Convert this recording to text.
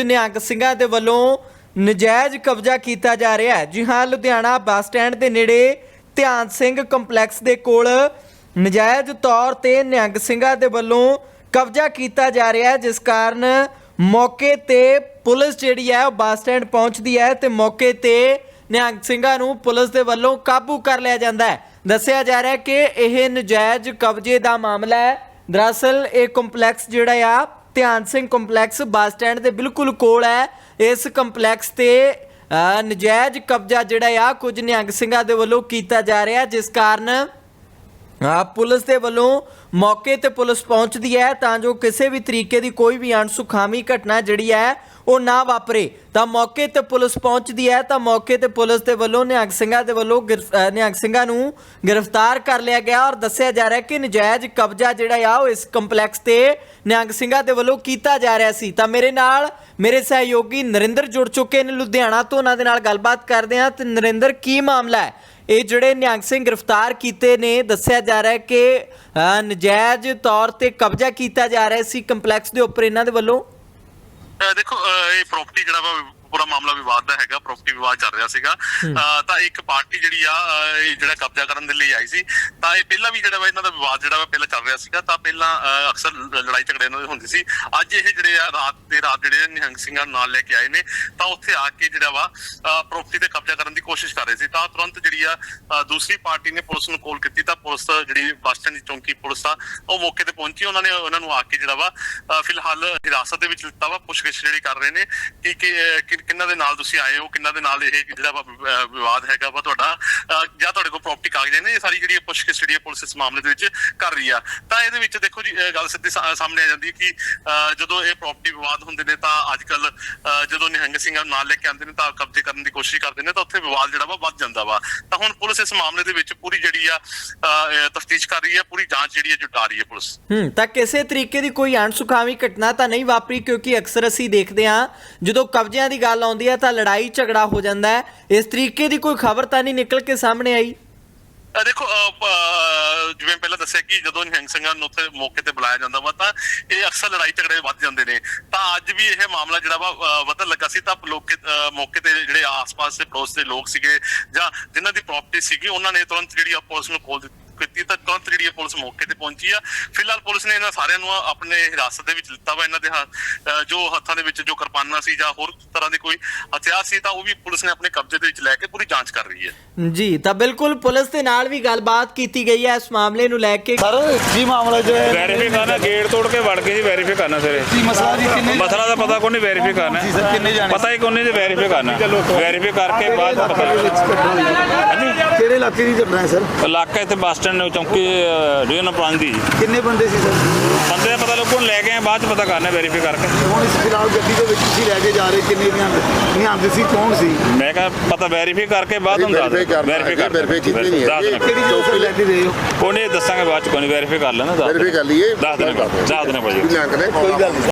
ਨਿਹੰਗ ਸਿੰਘਾਂ ਦੇ ਵੱਲੋਂ ਨਜਾਇਜ਼ ਕਬਜ਼ਾ ਕੀਤਾ ਜਾ ਰਿਹਾ ਹੈ। ਜੀ ਹਾਂ, ਲੁਧਿਆਣਾ ਬੱਸ ਸਟੈਂਡ ਦੇ ਨੇੜੇ ਧਿਆਨ ਸਿੰਘ ਕੰਪਲੈਕਸ ਦੇ ਕੋਲ ਨਜਾਇਜ਼ ਤੌਰ ਤੇ ਨਿਹੰਗ ਸਿੰਘਾਂ ਦੇ ਵੱਲੋਂ ਕਬਜ਼ਾ ਕੀਤਾ ਜਾ ਰਿਹਾ ਹੈ, ਜਿਸ ਕਾਰਨ ਮੌਕੇ ਤੇ ਪੁਲਿਸ ਜਿਹੜੀ ਹੈ ਉਹ ਬੱਸ ਸਟੈਂਡ ਪਹੁੰਚਦੀ ਹੈ ਤੇ ਮੌਕੇ ਤੇ ਨਿਹੰਗ ਸਿੰਘਾਂ ਨੂੰ ਪੁਲਿਸ ਦੇ ਵੱਲੋਂ ਕਾਬੂ ਕਰ ਲਿਆ ਜਾਂਦਾ ਹੈ। ਦੱਸਿਆ ਜਾ ਰਿਹਾ ਹੈ ਕਿ ਇਹ ਨਜਾਇਜ਼ ਕਬਜ਼ੇ ਦਾ ਮਾਮਲਾ ਹੈ। ਦਰਅਸਲ ਇਹ ਕੰਪਲੈਕਸ ਜਿਹੜਾ ਆ ਧਿਆਨ ਸਿੰਘ ਕੰਪਲੈਕਸ ਬੱਸ ਸਟੈਂਡ ਦੇ ਬਿਲਕੁਲ ਕੋਲ ਹੈ। ਇਸ ਕੰਪਲੈਕਸ ਤੇ ਨਜਾਇਜ਼ ਕਬਜ਼ਾ ਜਿਹੜਾ ਆ ਕੁਝ ਨਿਹੰਗ ਸਿੰਘਾਂ ਦੇ ਵੱਲੋਂ ਕੀਤਾ ਜਾ ਰਿਹਾ, ਜਿਸ ਕਾਰਨ ਆ ਪੁਲਿਸ ਦੇ ਵੱਲੋਂ ਮੌਕੇ ਤੇ ਪੁਲਿਸ ਪਹੁੰਚਦੀ ਹੈ ਤਾਂ ਜੋ ਕਿਸੇ ਵੀ ਤਰੀਕੇ ਦੀ ਕੋਈ ਵੀ ਅਣਸੁਖਾਵੀ ਘਟਨਾ ਜਿਹੜੀ ਹੈ ਉਹ ਨਾ ਵਾਪਰੇ। ਤਾਂ ਮੌਕੇ ਤੇ ਪੁਲਿਸ ਪਹੁੰਚਦੀ ਹੈ ਤਾਂ ਮੌਕੇ ਤੇ ਪੁਲਿਸ ਦੇ ਵੱਲੋਂ ਨਿਹੰਗ ਸਿੰਘਾਂ ਦੇ ਵੱਲੋਂ ਗਿਰਫ- ਨਿਹੰਗ ਸਿੰਘਾਂ ਨੂੰ ਗ੍ਰਿਫਤਾਰ ਕਰ ਲਿਆ ਗਿਆ ਔਰ ਦੱਸਿਆ ਜਾ ਰਿਹਾ ਕਿ ਨਜਾਇਜ਼ ਕਬਜ਼ਾ ਜਿਹੜਾ ਆ ਉਹ ਇਸ ਕੰਪਲੈਕਸ ਤੇ ਨਿਹੰਗ ਸਿੰਘਾਂ ਦੇ ਵੱਲੋਂ ਕੀਤਾ ਜਾ ਰਿਹਾ ਸੀ। ਤਾਂ ਮੇਰੇ ਨਾਲ ਮੇਰੇ ਸਹਿਯੋਗੀ ਨਰਿੰਦਰ ਜੁੜ ਚੁੱਕੇ ਨੇ ਲੁਧਿਆਣਾ ਤੋਂ। ਉਹਨਾਂ ਦੇ ਨਾਲ ਗੱਲਬਾਤ ਕਰਦੇ ਹਾਂ। ਤੇ ਨਰਿੰਦਰ, ਕੀ ਮਾਮਲਾ ਹੈ? ਇਹ ਜਿਹੜੇ ਨਿਹੰਗ ਸਿੰਘ ਗ੍ਰਿਫਤਾਰ ਕੀਤੇ ਨੇ ਦੱਸਿਆ ਜਾ ਰਿਹਾ ਹੈ ਕਿ ਨਜਾਇਜ਼ ਤੌਰ ਤੇ ਕਬਜ਼ਾ ਕੀਤਾ ਜਾ ਰਿਹਾ ਸੀ ਕੰਪਲੈਕਸ ਦੇ ਉੱਪਰ ਇਹਨਾਂ ਦੇ ਵੱਲੋਂ। ਦੇਖੋ ਇਹ ਪ੍ਰਾਪਰਟੀ ਜਿਹੜਾ ਵਾ ਪੂਰਾ ਮਾਮਲਾ ਵਿਵਾਦ ਦਾ ਹੈਗਾ ਪ੍ਰਾਪਰਟੀ ਵਿਵਾਦ ਚੱਲ ਰਿਹਾ ਸੀਗਾ। ਤਾਂ ਇੱਕ ਪਾਰਟੀ ਜਿਹੜੀ ਆ ਜਿਹੜਾ ਕਬਜ਼ਾ ਕਰਨ ਦੇ ਲਈ ਆਈ ਸੀ ਤਾਂ ਇਹ ਪਹਿਲਾਂ ਵੀ ਜਿਹੜਾ ਵਾ ਇਹਨਾਂ ਦਾ ਵਿਵਾਦ ਜਿਹੜਾ ਵਾ ਪਹਿਲਾਂ ਸੀਗਾ, ਤਾਂ ਪਹਿਲਾਂ ਅਕਸਰ ਲੜਾਈ ਝਗੜੇ ਇਹਨਾਂ ਦੇ ਹੁੰਦੀ ਸੀ। ਅੱਜ ਇਹ ਜਿਹੜੇ ਆ, ਰਾਤ ਦੇ ਰਾਤ ਜਿਹੜੇ ਨਿਹੰਗ ਸਿੰਘਾਂ ਨਾਲ ਲੈ ਕੇ ਆਏ ਨੇ, ਤਾਂ ਉੱਥੇ ਆ ਕੇ ਜਿਹੜਾ ਵਾ ਪ੍ਰਾਪਰਟੀ ਤੇ ਕਬਜ਼ਾ ਕਰਨ ਦੀ ਕੋਸ਼ਿਸ਼ ਕਰ ਰਹੇ ਸੀ। ਤਾਂ ਤੁਰੰਤ ਜਿਹੜੀ ਆ ਦੂਸਰੀ ਪਾਰਟੀ ਨੇ ਪੁਲਿਸ ਨੂੰ ਕਾਲ ਕੀਤੀ, ਤਾਂ ਪੁਲਿਸ ਜਿਹੜੀ ਬੱਸ ਸਟੈਂਡ ਦੀ ਚੌਂਕੀ ਪੁਲਿਸ ਆ, ਉਹ ਮੌਕੇ ਤੇ ਪਹੁੰਚੀ। ਉਹਨਾਂ ਨੇ, ਉਹਨਾਂ ਨੂੰ ਆ ਕੇ ਜਿਹੜਾ ਵਾ ਫਿਲਹਾਲ ਹਿਰਾਸਤ ਦੇ ਵਿੱਚ ਲਿੱਤਾ ਵਾ, ਪੁੱਛਗਿੱਛ ਜਿਹੜੀ ਕਰ ਰਹੇ ਨੇ, ਕਿ ਕਿ ਕਿਹਨਾਂ ਦੇ ਨਾਲ ਤੁਸੀਂ ਆਏ ਹੋ ਕਿਹਨਾਂ ਦੇ ਨਾਲ ਇਹ ਜਿਹੜਾ ਵਾ ਵਿਵਾਦ ਹੈਗਾ ਵਾ ਤੁਹਾਡਾ। ਅਹ ਨੇ, ਇਹ ਸਾਰੀ ਜਿਹੜੀ ਪੁੱਛਗਿੱਛ ਜਿਹੜੀ ਪੁਲਿਸ ਇਸ ਮਾਮਲੇ ਦੇ ਵਿੱਚ ਕਰ ਰਹੀ ਆ। ਤਾਂ ਇਹਦੇ ਵਿੱਚ ਦੇਖੋ ਜੀ ਗੱਲ ਸਿੱਧੀ ਸਾਹਮਣੇ ਆ ਜਾਂਦੀ ਹੈ ਕਿ ਜਦੋਂ ਇਹ ਪ੍ਰਾਪਰਟੀ ਵਿਵਾਦ ਹੁੰਦੇ ਨੇ ਤਾਂ ਅੱਜ ਕੱਲ ਜਦੋਂ ਨਿਹੰਗ ਸਿੰਘਾਂ ਨੂੰ ਨਾਲ ਲੈ ਕੇ ਆਉਂਦੇ ਨੇ ਤਾਂ ਕਬਜ਼ੇ ਕਰਨ ਦੀ ਕੋਸ਼ਿਸ਼ ਕਰਦੇ ਨੇ ਤਾਂ ਉੱਥੇ ਵਿਵਾਦ ਜਿਹੜਾ ਵਾ ਵੱਧ ਜਾਂਦਾ ਵਾ। ਤਾਂ ਹੁਣ ਪੁਲਿਸ ਇਸ ਮਾਮਲੇ ਦੇ ਵਿੱਚ ਪੂਰੀ ਜਿਹੜੀ ਆ ਤਫਤੀਸ਼ ਕਰ ਰਹੀ ਹੈ ਪੂਰੀ ਜਾਂਚ ਜਿਹੜੀ ਹੈ ਜੁਟਾ ਰਹੀ ਹੈ ਪੁਲਿਸ। ਹੂੰ, ਤਾਂ ਕਿਸੇ ਤਰੀਕੇ ਦੀ ਕੋਈ ਅਣਸੁਖਾਵੀ ਘਟਨਾ ਤਾਂ ਨਹੀਂ ਵਾਪਰੀ ਕਿਉਂਕਿ ਅਕਸਰ ਅਸੀਂ ਦੇਖਦੇ ਹਾਂ, ਜਦੋਂ ਕਬਜ਼ਿਆਂ ਦੀ ਗੱਲ ਆਉਂਦੀ ਹੈ ਤਾਂ ਲੜਾਈ ਝਗੜਾ ਹੋ ਜਾਂਦਾ ਹੈ। ਇਸ ਤਰੀਕੇ ਦੀ ਕੋਈ ਖਬਰ ਤਾਂ ਨਹੀਂ ਨਿਕਲ ਕੇ ਸਾਹਮਣੇ ਆਈ। ਅਹ ਦੇਖੋ ਜਿਵੇਂ ਪਹਿਲਾਂ ਦੱਸਿਆ ਕਿ ਜਦੋਂ ਨਿਹੰਗ ਸਿੰਘਾਂ ਨੂੰ ਉੱਥੇ ਮੌਕੇ ਤੇ ਬੁਲਾਇਆ ਜਾਂਦਾ ਵਾ, ਤਾਂ ਇਹ ਅਕਸਰ ਲੜਾਈ ਝਗੜੇ ਵੱਧ ਜਾਂਦੇ ਨੇ। ਤਾਂ ਅੱਜ ਵੀ ਇਹ ਮਾਮਲਾ ਜਿਹੜਾ ਵਾ ਵਧਣ ਲੱਗਾ ਸੀ, ਤਾਂ ਲੋਕ ਮੌਕੇ ਤੇ ਜਿਹੜੇ ਆਸ-ਪਾਸ ਦੇ ਪੜੋਸ ਦੇ ਲੋਕ ਸੀਗੇ ਜਾਂ ਜਿਨ੍ਹਾਂ ਦੀ ਪ੍ਰਾਪਰਟੀ ਸੀਗੀ, ਉਹਨਾਂ ਨੇ ਤੁਰੰਤ ਜਿਹੜੀ ਆ ਪੁਲਿਸ ਨੂੰ ਦਿੱਤੀ। ਕੀਤੀ ਤਾਂ ਤੁਰੰਤ ਜਿਹੜੀ ਪੁਲਿਸ ਮੌਕੇ ਤੇ ਪਹੁੰਚੀ ਆ। ਫਿਲਹਾਲ ਪੁਲਿਸ ਨੇ ਇਹਨਾਂ ਸਾਰਿਆਂ ਨੂੰ ਆਪਣੇ ਹਿਰਾਸਤ ਦੇ ਵਿੱਚ ਲਿੱਤਾ ਵਾ ਇਹਨਾਂ ਦੇ ਹੱਥ- ਜੋ ਹੱਥਾਂ ਦੇ ਵਿੱਚ ਜੋ ਕਿਰਪਾਨਾਂ ਸੀ ਜਾਂ ਹੋਰ ਤਰ੍ਹਾਂ ਦੇ ਕੋਈ ਹਥਿਆਰ ਸੀ ਤਾਂ ਉਹ ਵੀ ਪੁਲਿਸ ਨੇ ਆਪਣੇ ਕਬਜ਼ੇ ਦੇ ਵਿੱਚ ਲੈ ਕੇ ਪੂਰੀ ਜਾਂਚ ਕਰ ਰਹੀ ਹੈ। ਜੀ ਤਾਂ ਬਿਲਕੁਲ ਪੁਲਿਸ ਦੇ ਨਾਲ ਵੀ ਗੱਲਬਾਤ ਕੀਤੀ ਗਈ ਹੈ ਇਸ ਮਾਮਲੇ ਨੂੰ ਲੈ ਕੇ। ਸਰ ਕੀ ਮਾਮਲਾ ਜੋ? ਹੈ ਵੈਰੀਫਾਈ ਕਰਨਾ ਗੇਟ ਤੋੜ ਕੇ ਵੜ ਕੇ ਜੀ ਵੈਰੀਫਾਈ ਕਰਨਾ ਸਰੇ ਕੀ ਮਸਲਾ ਜੀ ਕਿੰਨੇ ਮਸਲਾ ਦਾ ਪਤਾ ਕੋਈ ਨਹੀਂ ਵੈਰੀਫਾਈ ਕਰਨਾ। ਜੀ ਸਰ ਕਿੰਨੇ ਜਾਣੇ? ਪਤਾ ਹੀ ਕੋਈ ਨਹੀਂ ਜੀ ਵੈਰੀਫਾਈ ਕਰਨਾ। ਵੈਰੀਫਾਈ ਕਰਕੇ ਬਾਅਦ ਪਤਾ ਲੱਗਣਾ ਕਿਹੜੇ ਇਲਾਕੇ ਦੀ ਘਟਨਾ ਹੈ ਸਰ? ਇਲਾਕਾ ਇੱਥੇ ਬੱਸ ਸਟੈਂਡ ਚੌਂਕੀ ਡੀਐਨ ਨਪਰਾਨ ਦੀ ਕਿੰਨੇ ਬੰਦੇ ਸੀ ਸਰ? ਬੰਦੇ ਦਾ ਪਤਾ ਲੱਗੂ ਲੈ ਕੇ ਆਏ ਬਾਅਦ ਚ ਪਤਾ ਕਰਨਾ ਵੈਰੀਫਾਈ ਕਰਕੇ। ਹੁਣ ਇਸ ਫਿਲਹਾਲ ਗੱਡੀ ਦੇ ਵਿੱਚ ਤੁਸੀਂ ਲੈ ਕੇ ਜਾ ਰਹੇ ਕਿੰਨੇ ਦੀਆਂ ਨਿਹੰਗ ਸੀ ਕੌਣ ਸੀ? ਮੈਂ ਕਿਹਾ ਪਤਾ ਵੈਰੀਫਾਈ ਕਰਕੇ ਬਾਅਦ ਹੁੰਦਾ Verify ਕਰਨਾ ਹੈ, verify ਕੀਤੀ ਨਹੀਂ ਹੈਗੀ। ਦੇਣਾ ਕਿਹੜੀ ਤੋਂ ਲੈ ਕੇ ਰਹੇ ਹੋ? ਕੋਈ ਨਹੀਂ ਦੱਸਾਂਗੇ ਬਾਅਦ ਚ ਕੋਈ ਵੈਰੀਫਾਈ ਕਰ ਲੈਣਾ ਦੱਸ ਵੈਰੀਫਾਈ ਕਰ ਲਈਏ। ਦੱਸ ਦੇਣਾ ਦੱਸ ਦੇਣਾ ਭਾਜੀ। ਕੋਈ ਗੱਲ ਨਹੀਂ।